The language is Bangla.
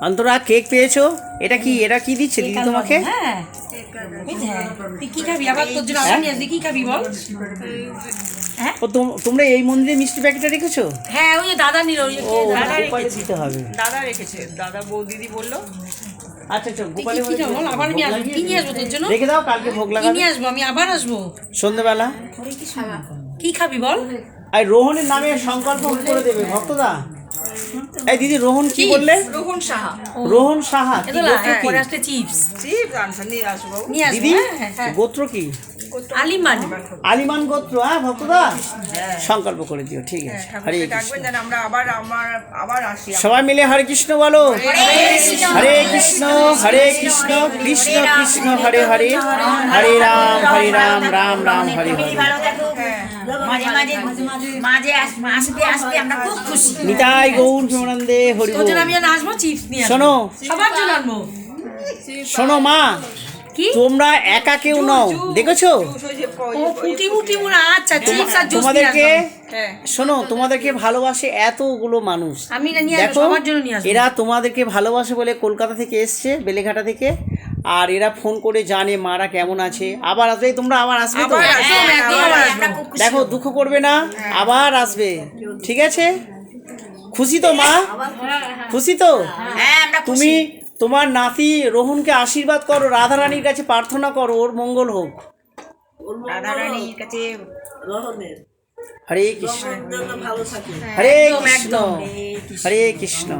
অন্তরা কেক পেয়েছ? এটা কি এটা কি দিচ্ছে দিদি তোমাকে? হ্যাঁ। এই যে, তুই কি খাবি? আবার তোর জন্য আবার নিয়ে কি খাবি বল? হ্যাঁ? ও তোমরা এই মন্দিরে মিষ্টি প্যাকেটটা রেখেছো? হ্যাঁ ওই দাদা নিল ওই দাদা দিতে হবে। দাদা রেখেছে। দাদা বউ দিদি বলল। আচ্ছা গোপালে কি- কি খাব বল? আবার আমি আসব। কি নিয়ে আসব তোর জন্য? রেখে দাও কালকে ভোগ কি নিয়ে আসব? আমি আবার আসব। সন্ধ্যেবেলা কি খাবি বল? আর রোহনের নামে সংকল্প করে দেবে ভক্তদা এই দিদি রোহন কি বললে? রোহন সাহা। রোহন সাহা কি গোত্র কি? চিপস দিদি গোত্র কি? আলিমান। আলিমান গোত্র হ্যাঁ ভক্তদা সংকল্প করে দিও ঠিক আছে। হরে কৃষ্ণ। ডাকবেন যেন আমরা আবার আমার আবার আসি। সবাই মিলে হরে কৃষ্ণ বলো। হরে কৃষ্ণ। হরে কৃষ্ণ কৃষ্ণ কৃষ্ণ হরে হরে। হরে রাম হরে রাম রাম রাম হরে হরে। খুশি। নিতাই গৌর হরি তোর বল। জন্য আমি না আসব চিপস নিয়ে আসব। শোনো। সবার জন্য শোনো মা। তোমরা একা কেউ নও দেখেছ? ও ফুটি মুটি মুড়া আচ্ছা চিপস আর জুস তোমাদেরকে হ্যাঁ। শোনো তোমাদেরকে ভালোবাসে এতগুলো মানুষ। আমি না নিয়ে আসব দেখো সবার জন্য নিয়ে আসব। এরা তোমাদেরকে ভালোবাসে বলে কলকাতা থেকে এসছে বেলেঘাটা থেকে আর এরা ফোন করে জানে মারা কেমন আছে। আবার আসবে তোমরা আবার আসবে তো? হ্যাঁ, হ্যাঁ। দেখো দুঃখ করবে না আবার আসবে। ঠিক আছে? খুশি তো মা? খুশি তো? হ্যাঁ তুমি তোমার নাতি রোহনকে আশীর্বাদ করো রাধা রানীর কাছে প্রার্থনা করো ওর মঙ্গল হোক। রাধা রানীর কাছে হরে কৃষ্ণ। হরে কৃষ্ণ। হরে কৃষ্ণ।